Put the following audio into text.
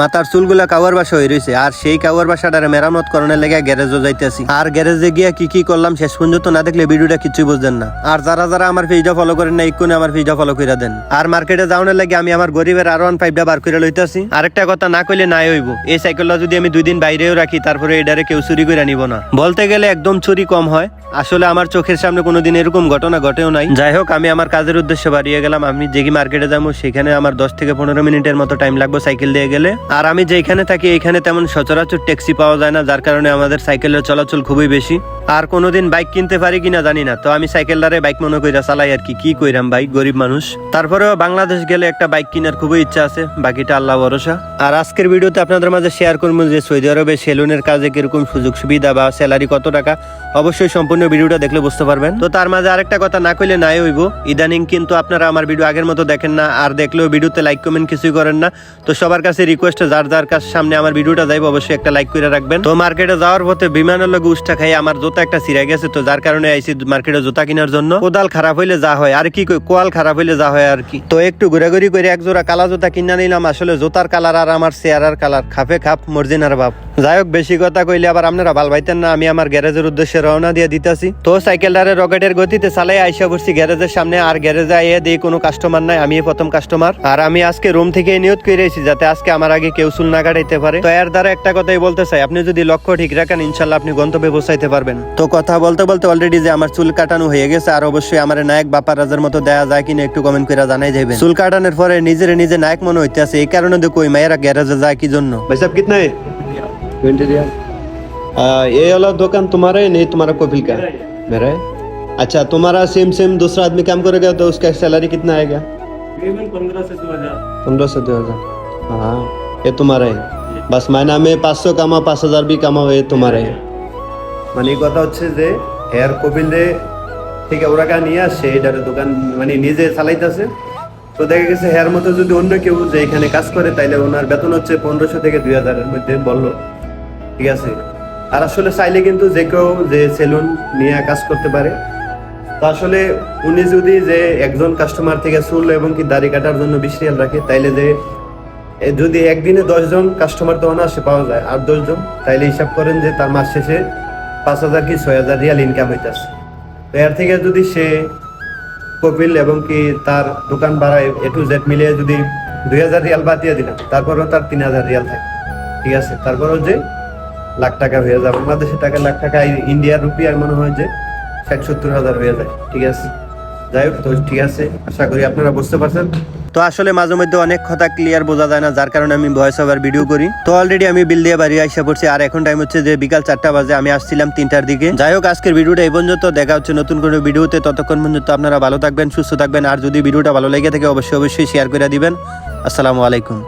মাথার চুলগুলা কাওয়ার বাসা হয়ে রয়েছে আর সেই কাওয়ার বাসাটারে মেরামত করানোর লেগে গ্যারেজও যাইতেছি। আর গ্যারেজে গিয়ে কি কি করলাম শেষ পর্যন্ত না দেখলে ভিডিওটা কিছুই বুঝতেন না। আর যারা যারা আমার পেজটা ফলো করেন না এক্ষুনি আমার পেজটা ফলো করে দেন। আর মার্কেটে যাওয়ার লাগে আমি আমার গরিবের আর ওয়ান ফাইভটা বার করে লইতেছি। আরেকটা কথা না কইলে নাই হইব। এই সাইকেলটা যদি আমি দুই দিন বাইরেও রাখি, তারপরে এটারে কেউ চুরি করে নিব না। বলতে গেলে একদম চুরি কম হয়। আসলে আমার চোখের সামনে কোনোদিন এরকম ঘটনা ঘটেও নাই। যাই হোক, আমি আমার কাজের উদ্দেশ্যে বাড়িয়ে গেলাম। আমি যেই মার্কেটে যাব, সেখানে আমার দশ থেকে পনেরো মিনিটের মতো টাইম লাগবে সাইকেল দিয়ে গেলে। আর আমি যেখানে থাকি এখানে তেমন সচরাচর ট্যাক্সি পাওয়া যায় না, যার কারণে আমাদের সাইকেলের চলাচল খুবই বেশি। আর কোনোদিন বাইক কিনতে পারি কিনা জানি না। তো আমি সাইকেলটারে বাইক মনে কইরা চালাই আর কি কি কইরাম বাইক গরিব মানুষ। তারপরেও বাংলাদেশ গেলে একটা বাইক কেনার খুবই ইচ্ছা আছে, বাকিটা আল্লাহ ভরসা। আর আজকের ভিডিওতে আপনাদের মাঝে শেয়ার করব যে সৌদি আরবে সেলুনের কাজে কীরকম সুযোগ সুবিধা বা স্যালারি কত টাকা, অবশ্যই সম্পূর্ণ ভিডিওটা দেখলে বুঝতে পারবেন। তো তার মাঝে আরেকটা কথা না কইলে নাই হইব। ইদানিং কিন্তু আপনারা আমার ভিডিও আগের মতো দেখেন না, আর দেখলেও ভিডিওতে লাইক কমেন্ট কিছুই করেন না। তো সবার কাছে রিকোয়েস্ট যার যার কাছে সামনে আমার ভিডিওটা যাইব, অবশ্যই একটা লাইক করে রাখবেন। তো মার্কেটে যাওয়ার পথে বিমানের লগে উষ্টা খাই আমার জোতা একটা ছিঁড়ে গেছে, তো যার কারণে আইসি মার্কেটে জুতা কেনার জন্য। কোদাল খারাপ হইলে যা হয়, আর কি কোয়াল খারাপ হইলে যা হয় আর কি। তো একটু ঘুরাঘুরি করে এক জোড়া কালা জুতা কিনা নিলাম, আসলে জুতার কালার আর আমার চেয়ারার কালার, খাপে খাপ, মর্জিনার বাপ যাই হোক, বেশি কথা কইলে আবার আপনারা ভালো পাইতেন না, আমি আমার গ্যারেজের উদ্দেশ্যে রওনা দিয়ে দিতেছি। তো সাইকেলটারে রকেটের গতিতে চালাই আইসা পড়ছি গ্যারেজের সামনে, আর গ্যারেজে আইয়ে দিয়ে কোনো কাস্টমার নাই আমি প্রথম কাস্টমার আর আমি আজকে রুম থেকে নিয়ত করে এসেছি যাতে আজকে আমার আগে কেউ চুল না কাটাইতে পারে। তো এর দ্বারা একটা কথাই বলতে চাই, আপনি যদি লক্ষ্য ঠিক রাখেন ইনশাল্লাহ আপনি গন্তব্যে পৌঁছাইতে পারবেন। তো কথা বলতে বলতে অলরেডি যে আমার চুল কাটানো হয়ে গেছে আর অবশ্যই আমার নায়ক বাপা রাজার মতো দেয়া যায় কিনা একটু কমেন্ট করে জানাই যাবে চুল কাটানোর পরে নিজের নিজে নায়ক মনে হইতে আছে এই কারণে দেখো ওই মায়েরা গ্যারেজে যায় কি জন্য भाई साहब कितना है ट्वेंटी रियाल ये वाला दुकान तुम्हारा है नहीं तुम्हारा कपिल का है? मेरा है अच्छा तुम्हारा सेम सेम दूसरा आदमी काम करेगा तो उसका सैलरी कितना आएगा तकरीबन पंद्रह से दो हजार पंद्रह से दो हजार हाँ ये तुम्हारा है बस महीना में पाँच सौ कामा पाँच हजार भी कामाओ ये तुम्हारा है মানে এই কথা হচ্ছে যে হেয়ার কপিল থেকে ওরা কা নিয়ে আসছে এটার দোকান মানে নিজে চালাইতেছে। তো দেখা গেছে হেয়ার মতো যদি অন্য কেউ যে এখানে কাজ করে, তাইলে ওনার বেতন হচ্ছে পনেরোশো থেকে দুই হাজারের মধ্যে বলল। ঠিক আছে? আর আসলে চাইলে কিন্তু যে কেউ যে সেলুন নিয়ে কাজ করতে পারে। তো আসলে উনি যদি যে একজন কাস্টমার থেকে চুল এবং কি দাড়ি কাটার জন্য বিশ রিয়াল রাখে, তাইলে যে যদি একদিনে দশজন কাস্টমার তো অনায়াসে পাওয়া যায়, আর দশজন, তাইলে হিসাব করেন যে তার মাস শেষে পাঁচ হাজার কি ছয় হাজার রিয়াল ইনকাম হইতেছে। তো এর থেকে যদি সে কপিল এবং কি তার দোকান ভাড়ায় এ টু জেড মিলিয়ে যদি দুই হাজার রিয়াল বাদ দিয়ে দিলাম, তারপরেও তার তিন হাজার রিয়াল থাকে। ঠিক আছে? তারপরেও যে লাখ টাকা হয়ে যায়। বাংলাদেশের টাকা লাখ টাকা ইন্ডিয়ার রুপিয়ায় মনে হয় যে ষাট সত্তর হাজার হয়ে যায়। ঠিক আছে? যাই হোক, তো ঠিক আছে। আশা করি আপনারা বুঝতে পারছেন। তো আসলে মাঝে মধ্যে অনেক কথা ক্লিয়ার বোঝা যায় না, যার কারণে আমি ভয়েস ওভার ভিডিও করি। তো অলরেডি আমি বিল দিয়ে বাড়ি আসা পড়ছি, আর এখন টাইম হচ্ছে যে বিকাল চারটা বাজে, আমি আসছিলাম তিনটার দিকে। যাই হোক, আজকের ভিডিওটা এই পর্যন্ত, দেখা হচ্ছে নতুন কোনো ভিডিওতে ততক্ষণ পর্যন্ত আপনারা ভালো থাকবেন, সুস্থ থাকবেন, আর যদি ভিডিওটা ভালো লেগে থাকে, অবশ্যই অবশ্যই শেয়ার করে দিবেন। আসসালামু আলাইকুম।